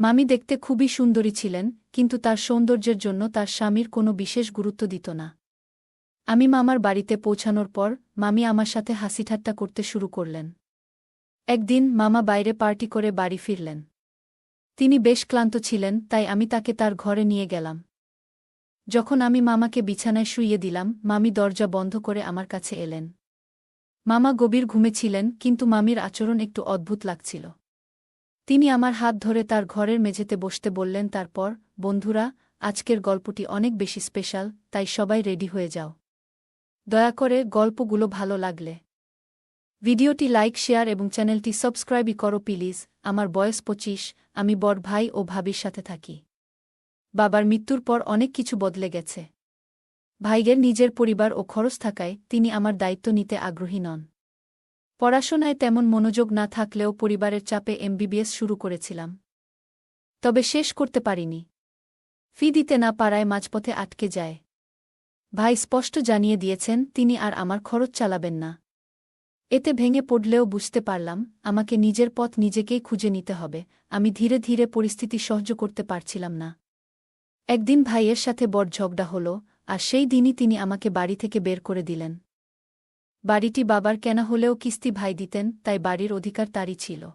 মামি দেখতে খুবই সুন্দরী ছিলেন, কিন্তু তার সৌন্দর্যের জন্য তার স্বামীর কোনো বিশেষ গুরুত্ব দিত না। আমি মামার বাড়িতে পৌঁছানোর পর, মামি আমার সাথে হাসিঠাট্টা করতে শুরু করলেন। একদিন মামা বাইরে পার্টি করে বাড়ি ফিরলেন। তিনি বেশ ক্লান্ত ছিলেন, তাই আমি তাকে তার ঘরে নিয়ে গেলাম। যখন আমি মামাকে বিছানায় শুইয়ে দিলাম, মামি দরজা বন্ধ করে আমার কাছে এলেন। মামা গভীর ঘুমে ছিলেন, কিন্তু মামির আচরণ একটু অদ্ভুত লাগছিল। তিনি আমার হাত ধরে তার ঘরের মেঝেতে বসতে বললেন, তারপর, বন্ধুরা, আজকের গল্পটি অনেক বেশি স্পেশাল, তাই সবাই রেডি হয়ে যাও। দয়া করে গল্পগুলো ভালো লাগলে। ভিডিওটি লাইক, শেয়ার এবং চ্যানেলটি সাবস্ক্রাইবই করো প্লিজ। আমার বয়স পঁচিশ, আমি বড় ভাই ও ভাবির সাথে থাকি। বাবার মৃত্যুর পর অনেক কিছু বদলে গেছে। ভাইগের নিজের পরিবার ও খরচ থাকায় তিনি আমার দায়িত্ব নিতে আগ্রহী নন। পড়াশোনায় তেমন মনোযোগ না থাকলেও পরিবারের চাপে এমবিবিএস শুরু করেছিলাম। তবে শেষ করতে পারিনি। ফি দিতে না পারায় মাঝপথে আটকে যায়। ভাই স্পষ্ট জানিয়ে দিয়েছেন, তিনি আর আমার খরচ চালাবেন না। এতে ভেঙে পড়লেও বুঝতে পারলাম, আমাকে নিজের পথ নিজেকেই খুঁজে নিতে হবে। আমি ধীরে ধীরে পরিস্থিতি সহ্য করতে পারছিলাম না। একদিন ভাইয়ের সাথে বড় ঝগড়া হল, আর সেই দিনই তিনি আমাকে বাড়ি থেকে বের করে দিলেন। বাড়িটি বাবার কেনা হলেও কিস্তি ভাই দিতেন, তাই বাড়ির অধিকার তারই ছিল।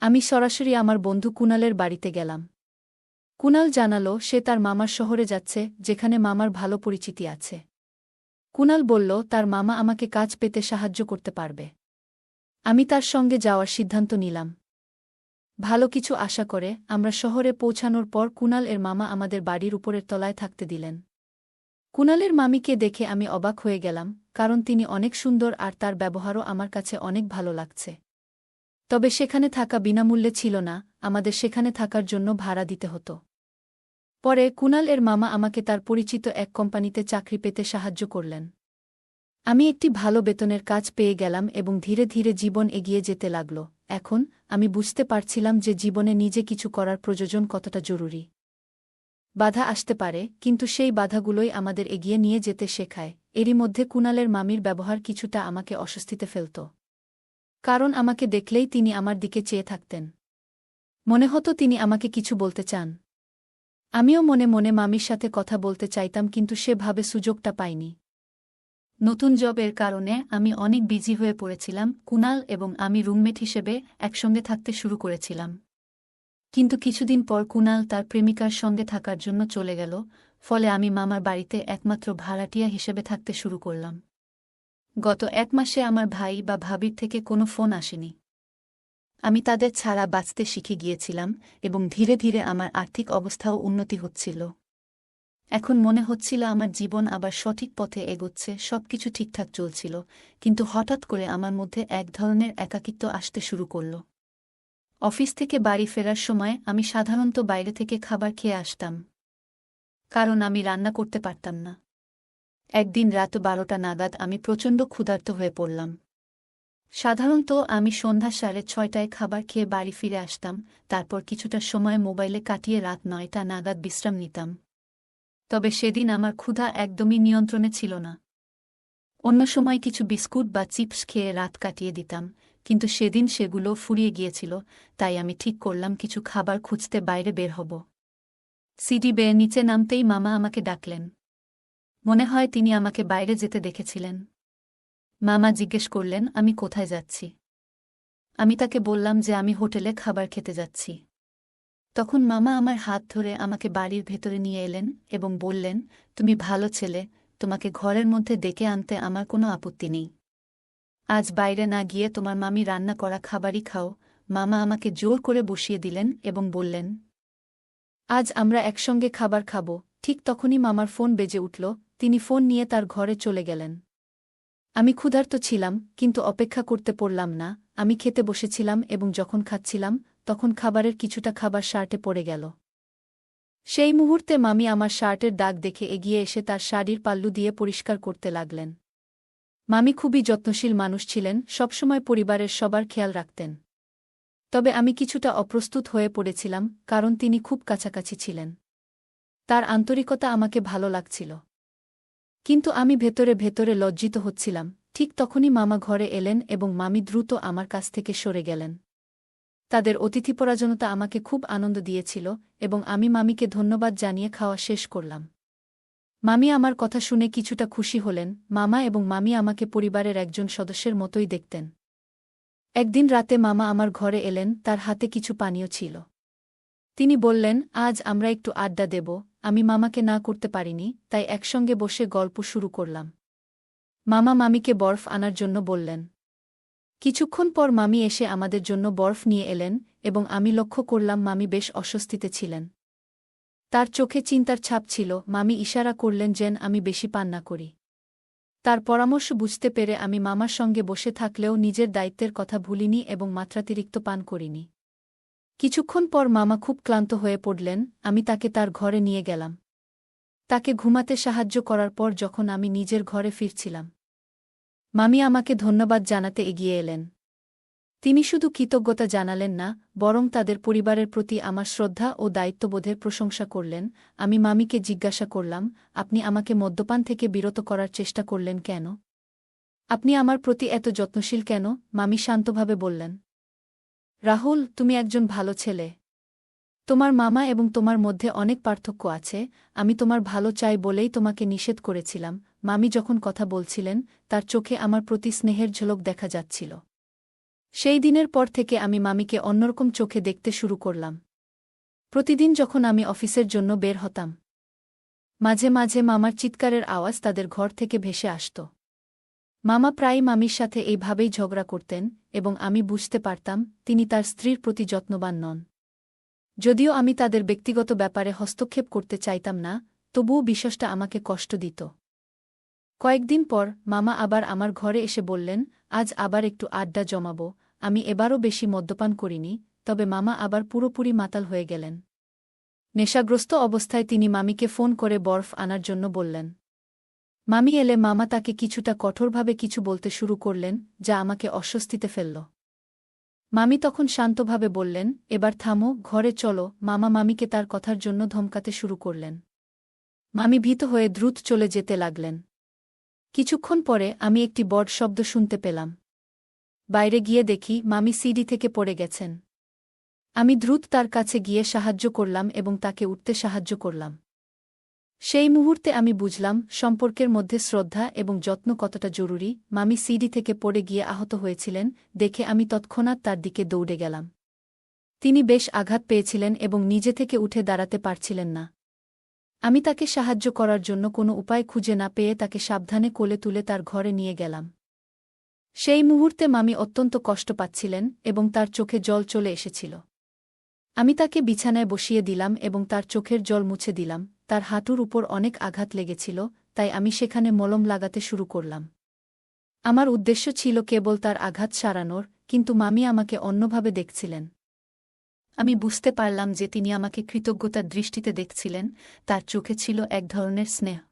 আমি সরাসরি আমার বন্ধু কুনালের বাড়িতে গেলাম। কুনাল জানালো, সে তার মামার শহরে যাচ্ছে, যেখানে মামার ভালো পরিচিতি আছে। কুনাল বলল, তার মামা আমাকে কাজ পেতে সাহায্য করতে পারবে। আমি তার সঙ্গে যাওয়ার সিদ্ধান্ত নিলাম। ভালো কিছু আশা করে, আমরা শহরে পৌঁছানোর পর কুনাল এর মামা আমাদের বাড়ির উপরের তলায় থাকতে দিলেন। কুনালের মামিকে দেখে আমি অবাক হয়ে গেলাম কারণ তিনি অনেক সুন্দর আর তার ব্যবহারও আমার কাছে অনেক ভালো লাগছে। তবে সেখানে থাকা বিনামূল্যে ছিল না, আমাদের সেখানে থাকার জন্য ভাড়া দিতে হতো। পরে কুনাল এর মামা আমাকে তার পরিচিত এক কোম্পানিতে চাকরি পেতে সাহায্য করলেন। আমি একটি ভালো বেতনের কাজ পেয়ে গেলাম এবং ধীরে ধীরে জীবন এগিয়ে যেতে লাগল। এখন আমি বুঝতে পারছিলাম যে জীবনে নিজে কিছু করার প্রয়োজন কতটা জরুরি। বাধা আসতে পারে, কিন্তু সেই বাধাগুলোই আমাদের এগিয়ে নিয়ে যেতে শেখায়। এরই মধ্যে কুনালের মামির ব্যবহার কিছুটা আমাকে অস্বস্তিতে ফেলত। কারণ আমাকে দেখলেই তিনি আমার দিকে চেয়ে থাকতেন। মনে হতো তিনি আমাকে কিছু বলতে চান। আমিও মনে মনে মামির সাথে কথা বলতে চাইতাম কিন্তু সেভাবে সুযোগটা পাইনি। নতুন জবের কারণে আমি অনেক বিজি হয়ে পড়েছিলাম কুনাল এবং আমি রুমমেট হিসেবে একসঙ্গে থাকতে শুরু করেছিলাম। কিন্তু কিছুদিন পর কুনাল তার প্রেমিকার সঙ্গে থাকার জন্য চলে গেল ফলে আমি মামার বাড়িতে একমাত্র ভাড়াটিয়া হিসেবে থাকতে শুরু করলাম। গত এক মাসে আমার ভাই বা ভাবির থেকে কোনো ফোন আসেনি। আমি তাদের ছাড়া বাঁচতে শিখে গিয়েছিলাম এবং ধীরে ধীরে আমার আর্থিক অবস্থাও উন্নতি হচ্ছিল। এখন মনে হচ্ছিল আমার জীবন আবার সঠিক পথে এগোচ্ছে, সবকিছু ঠিকঠাক চলছিল, কিন্তু হঠাৎ করে আমার মধ্যে এক ধরনের একাকিত্ব আসতে শুরু করল। অফিস থেকে বাড়ি ফেরার সময় আমি সাধারণত বাইরে থেকে খাবার খেয়ে আসতাম। কারণ আমি রান্না করতে পারতাম না। একদিন রাত বারোটা নাগাদ আমি প্রচণ্ড ক্ষুধার্ত হয়ে পড়লাম। সাধারণত আমি সন্ধ্যা সাড়ে ছয়টায় খাবার খেয়ে বাড়ি ফিরে আসতাম, তারপর কিছুটা সময় মোবাইলে কাটিয়ে রাত নয়টা নাগাদ বিশ্রাম নিতাম। তবে সেদিন আমার ক্ষুধা একদমই নিয়ন্ত্রণে ছিল না। অন্য সময় কিছু বিস্কুট বা চিপস খেয়ে রাত কাটিয়ে দিতাম, কিন্তু সেদিন সেগুলো ফুরিয়ে গিয়েছিল, তাই আমি ঠিক করলাম কিছু খাবার খুঁজতে বাইরে বের হব। সিডি বেয়ে নিচে নামতেই মামা আমাকে ডাকলেন। মনে হয় তিনি আমাকে বাইরে যেতে দেখেছিলেন। মামা জিজ্ঞেস করলেন, আমি কোথায় যাচ্ছি? আমি তাকে বললাম যে আমি হোটেলে খাবার খেতে যাচ্ছি। তখন মামা আমার হাত ধরে আমাকে বাড়ির ভেতরে নিয়ে এলেন এবং বললেন, তুমি ভালো ছেলে, তোমাকে ঘরের মধ্যে ডেকে আনতে আমার কোনো আপত্তি নেই। আজ বাইরে না গিয়ে তোমার মামি রান্না করা খাবারই খাও। মামা আমাকে জোর করে বসিয়ে দিলেন এবং বললেন আজ আমরা একসঙ্গে খাবার খাব। ঠিক তখনই মামার ফোন বেজে উঠল। তিনি ফোন নিয়ে তার ঘরে চলে গেলেন। আমি ক্ষুধার্ত ছিলাম, কিন্তু অপেক্ষা করতে পড়লাম না। আমি খেতে বসেছিলাম এবং যখন খাচ্ছিলাম, তখন খাবারের কিছুটা খাবার শার্টে পড়ে গেল। সেই মুহূর্তে মামি আমার শার্টের দাগ দেখে এগিয়ে এসে তার শাড়ির পাল্লু দিয়ে পরিষ্কার করতে লাগলেন। মামি খুবই যত্নশীল মানুষ ছিলেন, সবসময় পরিবারের সবার খেয়াল রাখতেন। তবে আমি কিছুটা অপ্রস্তুত হয়ে পড়েছিলাম, কারণ তিনি খুব কাছাকাছি ছিলেন। তার আন্তরিকতা আমাকে ভালো লাগছিল। কিন্তু আমি ভেতরে ভেতরে লজ্জিত হচ্ছিলাম, ঠিক তখনই মামা ঘরে এলেন এবং মামি দ্রুত আমার কাছ থেকে সরে গেলেন। তাদের অতিথিপরাজনতা আমাকে খুব আনন্দ দিয়েছিল এবং আমি মামিকে ধন্যবাদ জানিয়ে খাওয়া শেষ করলাম। মামি আমার কথা শুনে কিছুটা খুশি হলেন, মামা এবং মামি আমাকে পরিবারের একজন সদস্যের মতোই দেখতেন। একদিন রাতে মামা আমার ঘরে এলেন, তার হাতে কিছু পানীয় ছিল। তিনি বললেন, আজ আমরা একটু আড্ডা দেব, আমি মামাকে না করতে পারিনি, তাই একসঙ্গে বসে গল্প শুরু করলাম। মামা মামিকে বরফ আনার জন্য বললেন। কিছুক্ষণ পর মামি এসে আমাদের জন্য বরফ নিয়ে এলেন, এবং আমি লক্ষ্য করলাম মামি বেশ অস্বস্তিতে ছিলেন। তার চোখে চিন্তার ছাপ ছিল, মামি ইশারা করলেন যেন আমি বেশি পান না করি। তার পরামর্শ বুঝতে পেরে আমি মামার সঙ্গে বসে থাকলেও নিজের দায়িত্বের কথা ভুলিনি এবং মাত্রাতিরিক্ত পান করিনি। কিছুক্ষণ পর মামা খুব ক্লান্ত হয়ে পড়লেন, আমি তাকে তার ঘরে নিয়ে গেলাম। তাকে ঘুমাতে সাহায্য করার পর যখন আমি নিজের ঘরে ফিরছিলাম। মামি আমাকে ধন্যবাদ জানাতে এগিয়ে এলেন। তিনি শুধু কৃতজ্ঞতা জানালেন না, বরং তাদের পরিবারের প্রতি আমার শ্রদ্ধা ও দায়িত্ববোধের প্রশংসা করলেন, আমি মামিকে জিজ্ঞাসা করলাম, আপনি আমাকে মদ্যপান থেকে বিরত করার চেষ্টা করলেন কেন? আপনি আমার প্রতি এত যত্নশীল কেন? মামি শান্তভাবে বললেন। রাহুল, তুমি একজন ভালো ছেলে। তোমার মামা এবং তোমার মধ্যে অনেক পার্থক্য আছে, আমি তোমার ভালো চাই বলেই তোমাকে নিষেধ করেছিলাম, মামি যখন কথা বলছিলেন, তার চোখে আমার প্রতি স্নেহের ঝলক দেখা যাচ্ছিল। সেই দিনের পর থেকে আমি মামিকে অন্যরকম চোখে দেখতে শুরু করলাম। প্রতিদিন যখন আমি অফিসের জন্য বের হতাম, মাঝে মাঝে মামার চিৎকারের আওয়াজ তাদের ঘর থেকে ভেসে আসত। মামা প্রায় মামির সাথে এইভাবেই ঝগড়া করতেন এবং আমি বুঝতে পারতাম তিনি তার স্ত্রীর প্রতি যত্নবান নন। যদিও আমি তাদের ব্যক্তিগত ব্যাপারে হস্তক্ষেপ করতে চাইতাম না, তবুও বিশ্বাসটা আমাকে কষ্ট দিত। কয়েকদিন পর মামা আবার আমার ঘরে এসে বললেন, আজ আবার একটু আড্ডা জমাব। আমি এবারও বেশি মদ্যপান করিনি, তবে মামা আবার পুরোপুরি মাতাল হয়ে গেলেন। নেশাগ্রস্ত অবস্থায় তিনি মামিকে ফোন করে বরফ আনার জন্য বললেন, মামি এলে মামা তাকে কিছুটা কঠোরভাবে কিছু বলতে শুরু করলেন, যা আমাকে অস্বস্তিতে ফেলল। মামি তখন শান্তভাবে বললেন, এবার থামো, ঘরে চলো, মামা মামিকে তার কথার জন্য ধমকাতে শুরু করলেন। মামি ভীত হয়ে দ্রুত চলে যেতে লাগলেন। কিছুক্ষণ পরে আমি একটি বড শব্দ শুনতে পেলাম। বাইরে গিয়ে দেখি মামি সিডি থেকে পড়ে গেছেন। আমি দ্রুত তার কাছে গিয়ে সাহায্য করলাম এবং তাকে উঠতে সাহায্য করলাম। সেই মুহূর্তে আমি বুঝলাম সম্পর্কের মধ্যে শ্রদ্ধা এবং যত্ন কতটা জরুরি। মামি সিডি থেকে পড়ে গিয়ে আহত হয়েছিলেন দেখে আমি তৎক্ষণাৎ তার দিকে দৌড়ে গেলাম। তিনি বেশ আঘাত পেয়েছিলেন এবং নিজে থেকে উঠে দাঁড়াতে পারছিলেন না। আমি তাকে সাহায্য করার জন্য কোনো উপায় খুঁজে না পেয়ে তাকে সাবধানে কোলে তুলে তার ঘরে নিয়ে গেলাম। সেই মুহূর্তে মামি অত্যন্ত কষ্ট পাচ্ছিলেন এবং তার চোখে জল চলে এসেছিল। আমি তাকে বিছানায় বসিয়ে দিলাম এবং তার চোখের জল মুছে দিলাম। তার হাঁটুর উপর অনেক আঘাত লেগেছিল, তাই আমি সেখানে মলম লাগাতে শুরু করলাম। আমার উদ্দেশ্য ছিল কেবল তার আঘাত সারানোর, কিন্তু মামি আমাকে অন্যভাবে দেখছিলেন। আমি বুঝতে পারলাম যে তিনি আমাকে কৃতজ্ঞতার দৃষ্টিতে দেখছিলেন, তার চোখে ছিল এক ধরনের স্নেহ।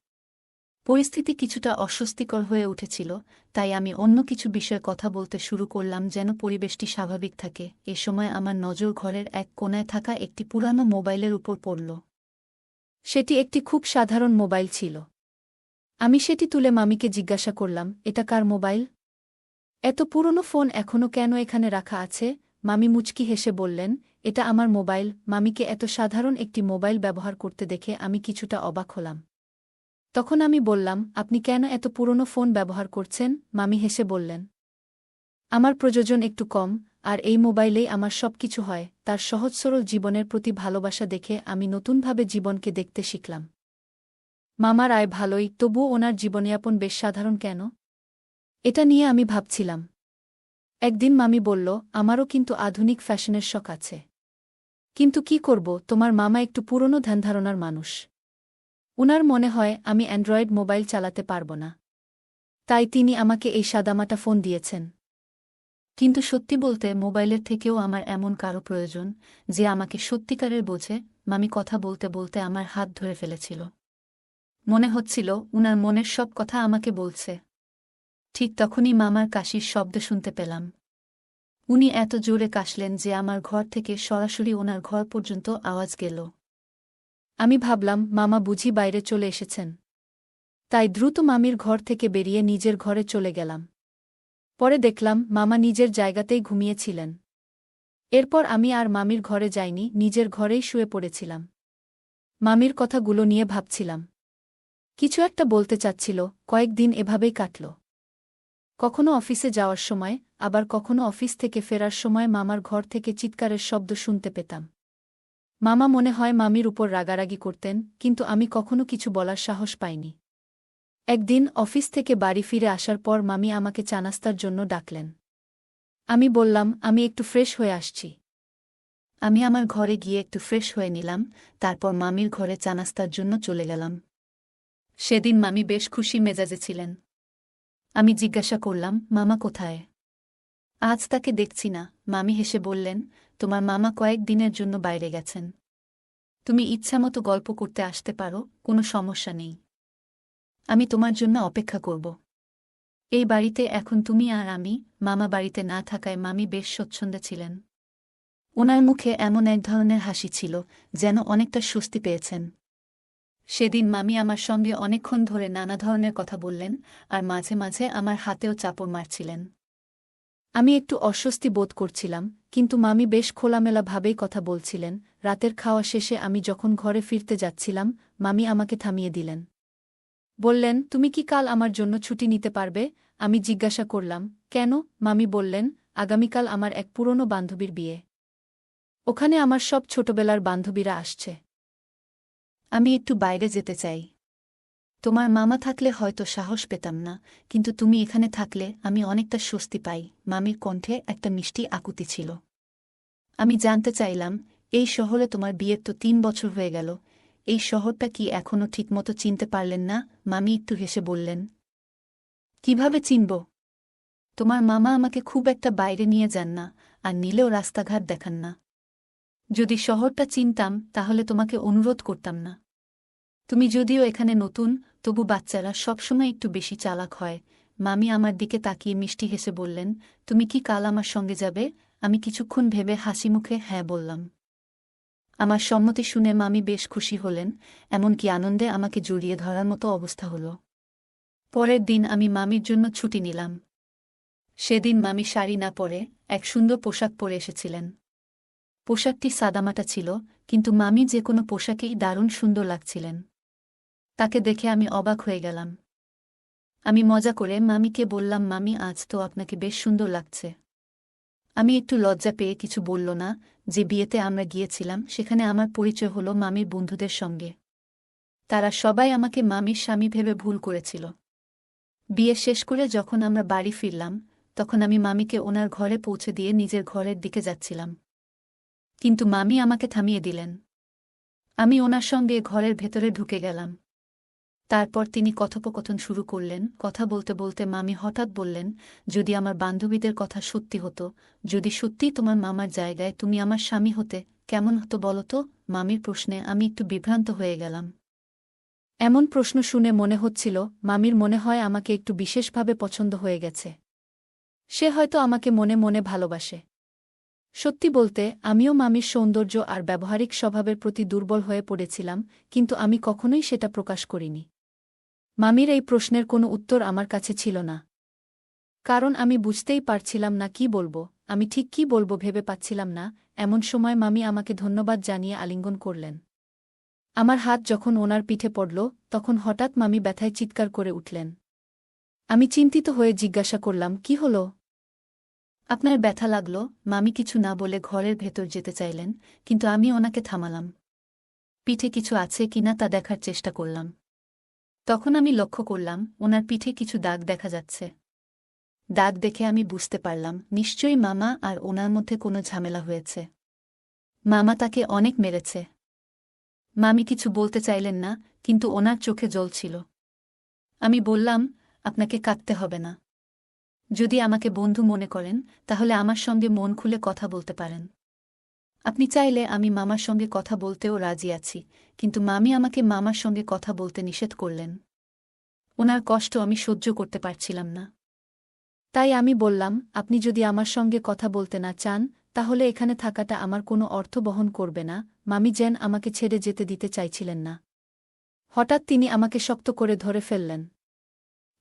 পরিস্থিতি কিছুটা অস্বস্তিকর হয়ে উঠেছিল, তাই আমি অন্য কিছু বিষয়ে কথা বলতে শুরু করলাম যেন পরিবেশটি স্বাভাবিক থাকে। এ সময় আমার নজর ঘরের এক কোনায় থাকা একটি পুরানো মোবাইলের উপর পড়ল। সেটি একটি খুব সাধারণ মোবাইল ছিল। আমি সেটি তুলে মামিকে জিজ্ঞাসা করলাম, এটা কার মোবাইল? এত পুরনো ফোন এখনও কেন এখানে রাখা আছে? মামি মুচকি হেসে বললেন, এটা আমার মোবাইল। মামিকে এত সাধারণ একটি মোবাইল ব্যবহার করতে দেখে আমি কিছুটা অবাক হলাম। তখন আমি বললাম, আপনি কেন এত পুরনো ফোন ব্যবহার করছেন? মামি হেসে বললেন, আমার প্রযোজন একটু কম, আর এই মোবাইলেই আমার সব কিছু হয়, তার সহজ সরল জীবনের প্রতি ভালোবাসা দেখে আমি নতুনভাবে জীবনকে দেখতে শিখলাম। মামার আয় ভালোই, তবুও ওনার জীবনযাপন বেশ সাধারণ কেন? এটা নিয়ে আমি ভাবছিলাম। একদিন মামি বলল, আমারও কিন্তু আধুনিক ফ্যাশনের শখ আছে। কিন্তু কি করব? তোমার মামা একটু পুরনো ধ্যানধারণার মানুষ। উনার মনে হয়, আমি অ্যান্ড্রয়েড মোবাইল চালাতে পারব না। তাই তিনি আমাকে এই সাদামাটা ফোন দিয়েছেন। কিন্তু সত্যি বলতে, মোবাইলের থেকেও আমার এমন কারও প্রয়োজন, যে আমাকে সত্যিকারের বোঝে, মামি কথা বলতে বলতে আমার হাত ধরে ফেলেছিল। মনে হচ্ছিল, উনার মনের সব কথা আমাকে বলছে। ঠিক তখনই মামার কাশির শব্দ শুনতে পেলাম। উনি এত জোরে কাশলেন যে আমার ঘর থেকে সরাসরি ওনার ঘর পর্যন্ত আওয়াজ গেল। আমি ভাবলাম, মামা বুঝি বাইরে চলে এসেছেন। তাই দ্রুত মামির ঘর থেকে বেরিয়ে নিজের ঘরে চলে গেলাম। পরে দেখলাম, মামা নিজের জায়গাতেই ঘুমিয়েছিলেন। এরপর আমি আর মামির ঘরে যাইনি, নিজের ঘরেই শুয়ে পড়েছিলাম। মামির কথাগুলো নিয়ে ভাবছিলাম। কিছু একটা বলতে চাচ্ছিল কয়েকদিন এভাবেই কাটল। কখনো অফিসে যাওয়ার সময়, আবার কখনো অফিস থেকে ফেরার সময় মামার ঘর থেকে চিৎকারের শব্দ শুনতে পেতাম। মামা মনে হয় মামির উপর রাগারাগি করতেন, কিন্তু আমি কখনো কিছু বলার সাহস পাইনি। একদিন অফিস থেকে বাড়ি ফিরে আসার পর মামি আমাকে চানাস্তার জন্য ডাকলেন। আমি বললাম, আমি একটু ফ্রেশ হয়ে আসছি। আমি আমার ঘরে গিয়ে একটু ফ্রেশ হয়ে নিলাম, তারপর মামির ঘরে চানাস্তার জন্য চলে গেলাম। সেদিন মামি বেশ খুশি মেজাজে ছিলেন। আমি জিজ্ঞাসা করলাম, মামা কোথায়? আজ তাকে দেখছি না। মামি হেসে বললেন, তোমার মামা কয়েক দিনের জন্য বাইরে গেছেন। তুমি ইচ্ছামতো গল্প করতে আসতে পারো, কোনো সমস্যা নেই। আমি তোমার জন্য অপেক্ষা করব। এই বাড়িতে এখন তুমি আর আমি, মামা বাড়িতে না থাকায় মামি বেশ স্বচ্ছন্দে ছিলেন। ওনার মুখে এমন এক ধরনের হাসি ছিল, যেন অনেকটা স্বস্তি পেয়েছেন। সেদিন মামি আমার সঙ্গে অনেকক্ষণ ধরে নানা ধরনের কথা বললেন আর মাঝে মাঝে আমার হাতেও চাপড় মারছিলেন। আমি একটু অস্বস্তি বোধ করছিলাম, কিন্তু মামি বেশ খোলামেলাভাবেই কথা বলছিলেন। রাতের খাওয়া শেষে আমি যখন ঘরে ফিরতে যাচ্ছিলাম, মামি আমাকে থামিয়ে দিলেন। বললেন, তুমি কি কাল আমার জন্য ছুটি নিতে পারবে? আমি জিজ্ঞাসা করলাম, কেন? মামি বললেন, আগামীকাল আমার এক পুরনো বান্ধবীর বিয়ে। ওখানে আমার সব ছোটবেলার বান্ধবীরা আসছে। আমি একটু বাইরে যেতে চাই। তোমার মামা থাকলে হয়তো সাহস পেতাম না, কিন্তু তুমি এখানে থাকলে আমি অনেকটা স্বস্তি পাই। মামির কণ্ঠে একটা মিষ্টি আকুতি ছিল। আমি জানতে চাইলাম, এই শহরে তোমার বিয়ের তো তিন বছর হয়ে গেল, এই শহরটা কি এখনও ঠিকমতো চিনতে পারলেন না? মামি একটু হেসে বললেন। কীভাবে চিনব? তোমার মামা আমাকে খুব একটা বাইরে নিয়ে যান না, আর নিলেও রাস্তাঘাট দেখান না। যদি শহরটা চিনতাম, তাহলে তোমাকে অনুরোধ করতাম না। তুমি যদিও এখানে নতুন, তবু বাচ্চারা সবসময় একটু বেশি চালাক হয়। মামি আমার দিকে তাকিয়ে মিষ্টি হেসে বললেন, তুমি কি কাল আমার সঙ্গে যাবে? আমি কিছুক্ষণ ভেবে হাসি মুখে হ্যাঁ বললাম। আমার সম্মতি শুনে মামি বেশ খুশি হলেন, এমনকি আনন্দে আমাকে জড়িয়ে ধরার মতো অবস্থা হল। পরের দিন আমি মামির জন্য ছুটি নিলাম। সেদিন মামি শাড়ি না পরে এক সুন্দর পোশাক পরে এসেছিলেন। পোশাকটি সাদামাটা ছিল, কিন্তু মামি যে কোনো পোশাকেই দারুণ সুন্দর লাগছিলেন। তাকে দেখে আমি অবাক হয়ে গেলাম। আমি মজা করে মামিকে বললাম, মামি, আজ তো আপনাকে বেশ সুন্দর লাগছে। আমি একটু লজ্জা পেয়ে কিছু বলল না, যে বিয়েতে আমরা গিয়েছিলাম, সেখানে আমার পরিচয় হলো মামির বন্ধুদের সঙ্গে। তারা সবাই আমাকে মামির স্বামী ভেবে ভুল করেছিল। বিয়ে শেষ করে যখন আমরা বাড়ি ফিরলাম, তখন আমি মামিকে ওনার ঘরে পৌঁছে দিয়ে নিজের ঘরের দিকে যাচ্ছিলাম। কিন্তু মামি আমাকে থামিয়ে দিলেন। আমি ওনার সঙ্গে ঘরের ভেতরে ঢুকে গেলাম। তারপর তিনি কথোপকথন শুরু করলেন, কথা বলতে বলতে মামি হঠাৎ বললেন, যদি আমার বান্ধবীদের কথা সত্যি হতো, যদি সত্যিই তোমার মামার জায়গায় তুমি আমার স্বামী হতে, কেমন হতো বলো তো? মামির প্রশ্নে আমি একটু বিভ্রান্ত হয়ে গেলাম। এমন প্রশ্ন শুনে মনে হচ্ছিল, মামির মনে হয় আমাকে একটু বিশেষভাবে পছন্দ হয়ে গেছে। সে হয়তো আমাকে মনে মনে ভালোবাসে। সত্যি বলতে, আমিও মামির সৌন্দর্য আর ব্যবহারিক স্বভাবের প্রতি দুর্বল হয়ে পড়েছিলাম, কিন্তু আমি কখনোই সেটা প্রকাশ করিনি। মামির এই প্রশ্নের কোনো উত্তর আমার কাছে ছিল না। কারণ আমি বুঝতেই পারছিলাম না কি বলব, আমি ঠিক কি বলব ভেবে পাচ্ছিলাম না, এমন সময় মামি আমাকে ধন্যবাদ জানিয়ে আলিঙ্গন করলেন। আমার হাত যখন ওনার পিঠে পড়ল, তখন হঠাৎ মামি ব্যথায় চিৎকার করে উঠলেন। আমি চিন্তিত হয়ে জিজ্ঞাসা করলাম, কি হল? আপনার ব্যথা লাগল, মামি কিছু না বলে ঘরের ভেতর যেতে চাইলেন, কিন্তু আমি ওনাকে থামালাম। পিঠে কিছু আছে কিনা তা দেখার চেষ্টা করলাম। তখন আমি লক্ষ্য করলাম, ওনার পিঠে কিছু দাগ দেখা যাচ্ছে। দাগ দেখে আমি বুঝতে পারলাম, নিশ্চয়ই মামা আর ওনার মধ্যে কোনো ঝামেলা হয়েছে। মামা তাকে অনেক মেরেছে। মামি কিছু বলতে চাইলেন না, কিন্তু ওনার চোখে জল ছিল। আমি বললাম, আপনাকে কাঁদতে হবে না। যদি আমাকে বন্ধু মনে করেন, তাহলে আমার সঙ্গে মন খুলে কথা বলতে পারেন। আপনি চাইলে আমি মামার সঙ্গে কথা বলতেও রাজি আছি, কিন্তু মামি আমাকে মামার সঙ্গে কথা বলতে নিষেধ করলেন। ওনার কষ্ট আমি সহ্য করতে পারছিলাম না। তাই আমি বললাম, আপনি যদি আমার সঙ্গে কথা বলতে না চান, তাহলে এখানে থাকাটা আমার কোনো অর্থ বহন করবে না, মামি যেন আমাকে ছেড়ে যেতে দিতে চাইছিলেন না। হঠাৎ তিনি আমাকে শক্ত করে ধরে ফেললেন।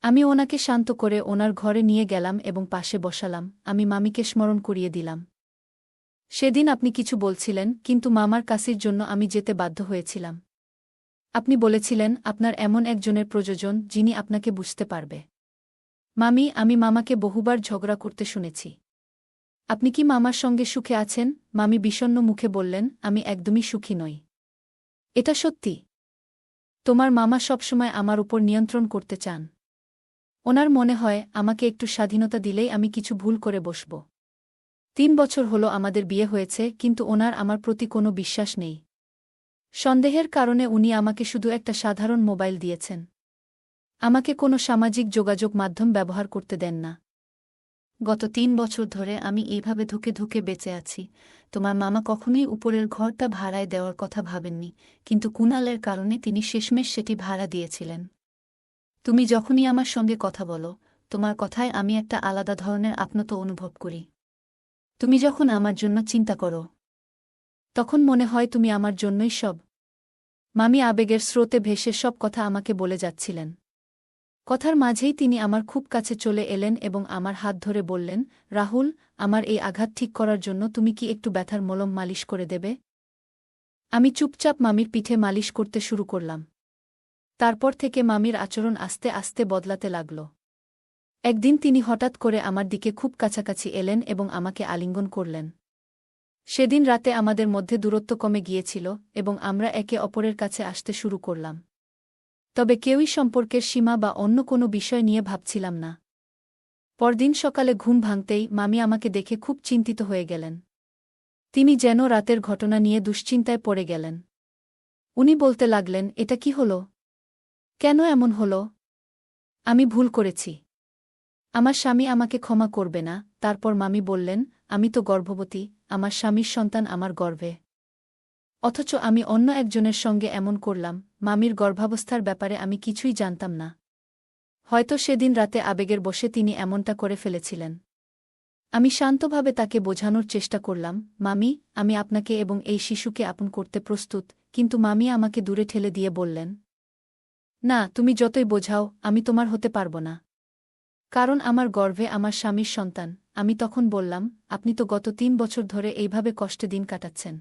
আমি ওনাকে শান্ত করে ওনার ঘরে নিয়ে গেলাম এবং পাশে বসালাম, আমি মামিকে স্মরণ করিয়ে দিলাম। সেদিন আপনি কিছু বলছিলেন, কিন্তু মামার কাশির জন্য আমি যেতে বাধ্য হয়েছিলাম। আপনি বলেছিলেন, আপনার এমন একজনের প্রয়োজন, যিনি আপনাকে বুঝতে পারবে। মামি, আমি মামাকে বহুবার ঝগড়া করতে শুনেছি। আপনি কি মামার সঙ্গে সুখে আছেন? মামি বিষণ্ণ মুখে বললেন, আমি একদমই সুখী নই। এটা সত্যি। তোমার মামা সবসময় আমার উপর নিয়ন্ত্রণ করতে চান। ওনার মনে হয়, আমাকে একটু স্বাধীনতা দিলেই আমি কিছু ভুল করে বসব। তিন বছর হল আমাদের বিয়ে হয়েছে, কিন্তু ওনার আমার প্রতি কোনো বিশ্বাস নেই। সন্দেহের কারণে উনি আমাকে শুধু একটা সাধারণ মোবাইল দিয়েছেন। আমাকে কোনো সামাজিক যোগাযোগ মাধ্যম ব্যবহার করতে দেন না। গত তিন বছর ধরে আমি এইভাবে ধুকে ধুকে বেঁচে আছি। তোমার মামা কখনোই উপরের ঘরটা ভাড়ায় দেওয়ার কথা ভাবেননি, কিন্তু কুনালের কারণে তিনি শেষমেশ সেটি ভাড়া দিয়েছিলেন। তুমি যখনই আমার সঙ্গে কথা বলো, তোমার কথায় আমি একটা আলাদা ধরনের আপনত অনুভব করি। তুমি যখন আমার জন্য চিন্তা করো, তখন মনে হয় তুমি আমার জন্যই সব। মামি আবেগের স্রোতে ভেসে সব কথা আমাকে বলে যাচ্ছিলেন। কথার মাঝেই তিনি আমার খুব কাছে চলে এলেন এবং আমার হাত ধরে বললেন, রাহুল, আমার এই আঘাত ঠিক করার জন্য তুমি কি একটু ব্যথার মলম মালিশ করে দেবে? আমি চুপচাপ মামির পিঠে মালিশ করতে শুরু করলাম। তারপর থেকে মামির আচরণ আস্তে আস্তে বদলাতে লাগল। একদিন তিনি হঠাৎ করে আমার দিকে খুব কাছাকাছি এলেন এবং আমাকে আলিঙ্গন করলেন। সেদিন রাতে আমাদের মধ্যে দূরত্ব কমে গিয়েছিল এবং আমরা একে অপরের কাছে আসতে শুরু করলাম। তবে কেউই সম্পর্কের সীমা বা অন্য কোনো বিষয় নিয়ে ভাবছিলাম না। পরদিন সকালে ঘুম ভাঙতেই মামি আমাকে দেখে খুব চিন্তিত হয়ে গেলেন। তিনি যেন রাতের ঘটনা নিয়ে দুশ্চিন্তায় পড়ে গেলেন। উনি বলতে লাগলেন, এটা কি হল? কেন এমন হল? আমি ভুল করেছি। আমার স্বামী আমাকে ক্ষমা করবে না। তারপর মামি বললেন, আমি তো গর্ভবতী, আমার স্বামীর সন্তান আমার গর্ভে। অথচ আমি অন্য একজনের সঙ্গে এমন করলাম, মামির গর্ভাবস্থার ব্যাপারে আমি কিছুই জানতাম না। হয়তো সেদিন রাতে আবেগের বসে তিনি এমনটা করে ফেলেছিলেন। আমি শান্তভাবে তাকে বোঝানোর চেষ্টা করলাম, মামি, আমি আপনাকে এবং এই শিশুকে আপন করতে প্রস্তুত, কিন্তু মামি আমাকে দূরে ঠেলে দিয়ে বললেন, না, তুমি যতই বোঝাও, আমি তোমার হতে পারব না। কারণ আমার গর্ভে আমার স্বামীর সন্তান। আমি তখন বললাম, আপনি তো গত তিন বছর ধরে এইভাবে কষ্টে দিন কাটাচ্ছেন।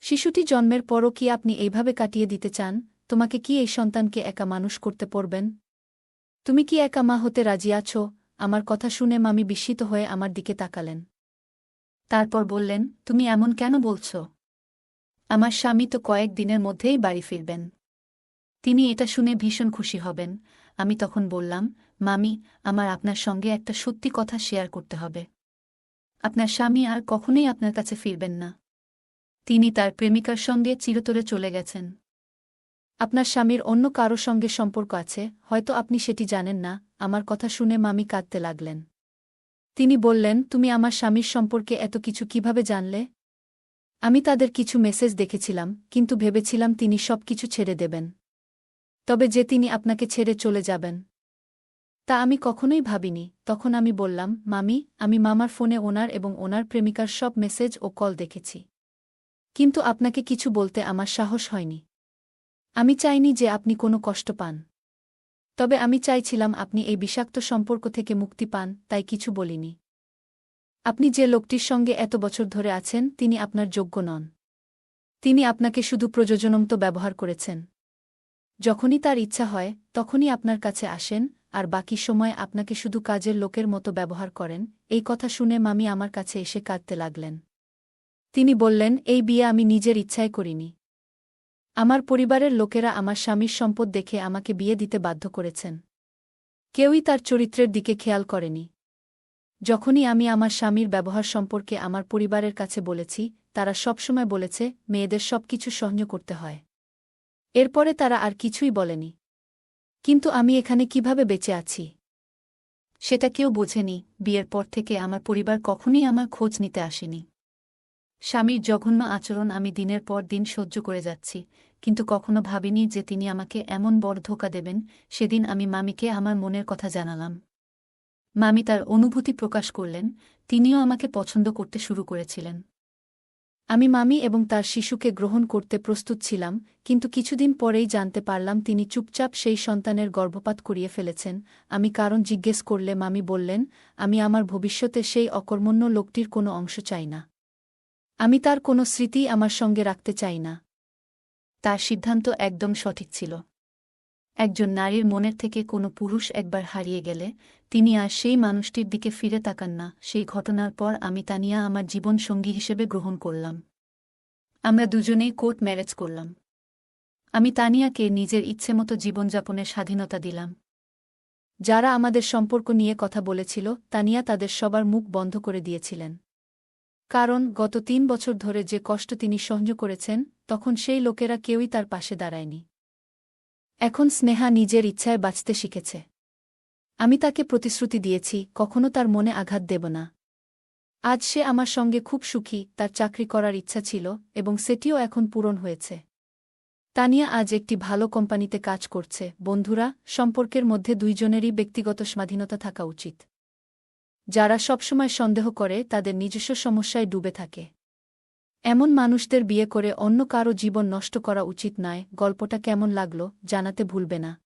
শিশুটি জন্মের পরও কি আপনি এইভাবে কাটিয়ে দিতে চান? তোমাকে কি এই সন্তানকে একা মানুষ করতে পড়বেন? তুমি কি একা মা হতে রাজি আছো? আমার কথা শুনে মামি বিস্মিত হয়ে আমার দিকে তাকালেন। তারপর বললেন, তুমি এমন কেন বলছ? আমার স্বামী তো কয়েক দিনের মধ্যেই বাড়ি ফিরবেন। তিনি এটা শুনে ভীষণ খুশি হবেন। আমি তখন বললাম মামি, আমার আপনার সঙ্গে একটা সত্যি কথা শেয়ার করতে হবে। আপনার স্বামী আর কখনোই আপনার কাছে ফিরবেন না। তিনি তার প্রেমিকার সঙ্গে চিরতরে চলে গেছেন। আপনার স্বামীর অন্য কারও সঙ্গে সম্পর্ক আছে, হয়তো আপনি সেটি জানেন না, আমার কথা শুনে মামি কাঁদতে লাগলেন। তিনি বললেন, তুমি আমার স্বামীর সম্পর্কে এত কিছু কীভাবে জানলে? আমি তাদের কিছু মেসেজ দেখেছিলাম, কিন্তু ভেবেছিলাম তিনি সব কিছু ছেড়ে দেবেন। তবে যে তিনি আপনাকে ছেড়ে চলে যাবেন। তা আমি কখনোই ভাবিনি। তখন আমি বললাম, মামি, আমি মামার ফোনে ওনার এবং ওনার প্রেমিকার সব মেসেজ ও কল দেখেছি। কিন্তু আপনাকে কিছু বলতে আমার সাহস হয়নি। আমি চাইনি যে আপনি কোনো কষ্ট পান। তবে আমি চাইছিলাম আপনি এই বিষাক্ত সম্পর্ক থেকে মুক্তি পান, তাই কিছু বলিনি। আপনি যে লোকটির সঙ্গে এত বছর ধরে আছেন, তিনি আপনার যোগ্য নন। তিনি আপনাকে শুধু প্রযোজনমত ব্যবহার করেছেন। যখনই তার ইচ্ছা হয়, তখনই আপনার কাছে আসেন আর বাকি সময় আপনাকে শুধু কাজের লোকের মতো ব্যবহার করেন। এই কথা শুনে মামি আমার কাছে এসে কাঁদতে লাগলেন। তিনি বললেন, এই বিয়ে আমি নিজের ইচ্ছায় করিনি। আমার পরিবারের লোকেরা আমার স্বামীর সম্পদ দেখে আমাকে বিয়ে দিতে বাধ্য করেছেন। কেউই তার চরিত্রের দিকে খেয়াল করেনি। যখনই আমি আমার স্বামীর ব্যবহার সম্পর্কে আমার পরিবারের কাছে বলেছি, তারা সবসময় বলেছে, মেয়েদের সবকিছু সহ্য করতে হয়। এরপরে তারা আর কিছুই বলেনি। কিন্তু আমি এখানে কীভাবে বেঁচে আছি? সেটা কেউ বোঝেনি, বিয়ের পর থেকে আমার পরিবার কখনই আমার খোঁজ নিতে আসেনি। স্বামীর জঘন্য আচরণ আমি দিনের পর দিন সহ্য করে যাচ্ছি, কিন্তু কখনো ভাবিনি যে তিনি আমাকে এমন বড় ধোকা দেবেন, সেদিন আমি মামিকে আমার মনের কথা জানালাম। মামি তার অনুভূতি প্রকাশ করলেন, তিনিও আমাকে পছন্দ করতে শুরু করেছিলেন। আমি মামি এবং তার শিশুকে গ্রহণ করতে প্রস্তুত ছিলাম, কিন্তু কিছুদিন পরেই জানতে পারলাম তিনি চুপচাপ সেই সন্তানের গর্ভপাত করিয়ে ফেলেছেন। আমি কারণ জিজ্ঞেস করলে মামি বললেন, আমি আমার ভবিষ্যতে সেই অকর্মণ্য লোকটির কোনো অংশ চাই না। আমি তার কোনো স্মৃতি আমার সঙ্গে রাখতে চাই না। তার সিদ্ধান্ত একদম সঠিক ছিল। একজন নারীর মনের থেকে কোনো পুরুষ একবার হারিয়ে গেলে তিনি আর সেই মানুষটির দিকে ফিরে তাকান না, সেই ঘটনার পর আমি তানিয়া আমার জীবন সঙ্গী হিসেবে গ্রহণ করলাম। আমরা দুজনেই কোর্ট ম্যারেজ করলাম। আমি তানিয়াকে নিজের ইচ্ছেমতো জীবনযাপনের স্বাধীনতা দিলাম। যারা আমাদের সম্পর্ক নিয়ে কথা বলেছিল, তানিয়া তাদের সবার মুখ বন্ধ করে দিয়েছিলেন। কারণ গত তিন বছর ধরে যে কষ্ট তিনি সহ্য করেছেন, তখন সেই লোকেরা কেউই তার পাশে দাঁড়ায়নি। এখন স্নেহা নিজের ইচ্ছায় বাঁচতে শিখেছে। আমি তাকে প্রতিশ্রুতি দিয়েছি, কখনো তার মনে আঘাত দেব না। আজ সে আমার সঙ্গে খুব সুখী, তার চাকরি করার ইচ্ছা ছিল, এবং সেটিও এখন পূরণ হয়েছে। তানিয়া আজ একটি ভালো কোম্পানিতে কাজ করছে। বন্ধুরা, সম্পর্কের মধ্যে দুইজনেরই ব্যক্তিগত স্বাধীনতা থাকা উচিত। যারা সবসময় সন্দেহ করে, তাদের নিজস্ব সমস্যায় ডুবে থাকে। এমন মানুষদের বিয়ে করে অন্য কারও জীবন নষ্ট করা উচিত নয়, গল্পটা কেমন লাগল, জানাতে ভুলবে না।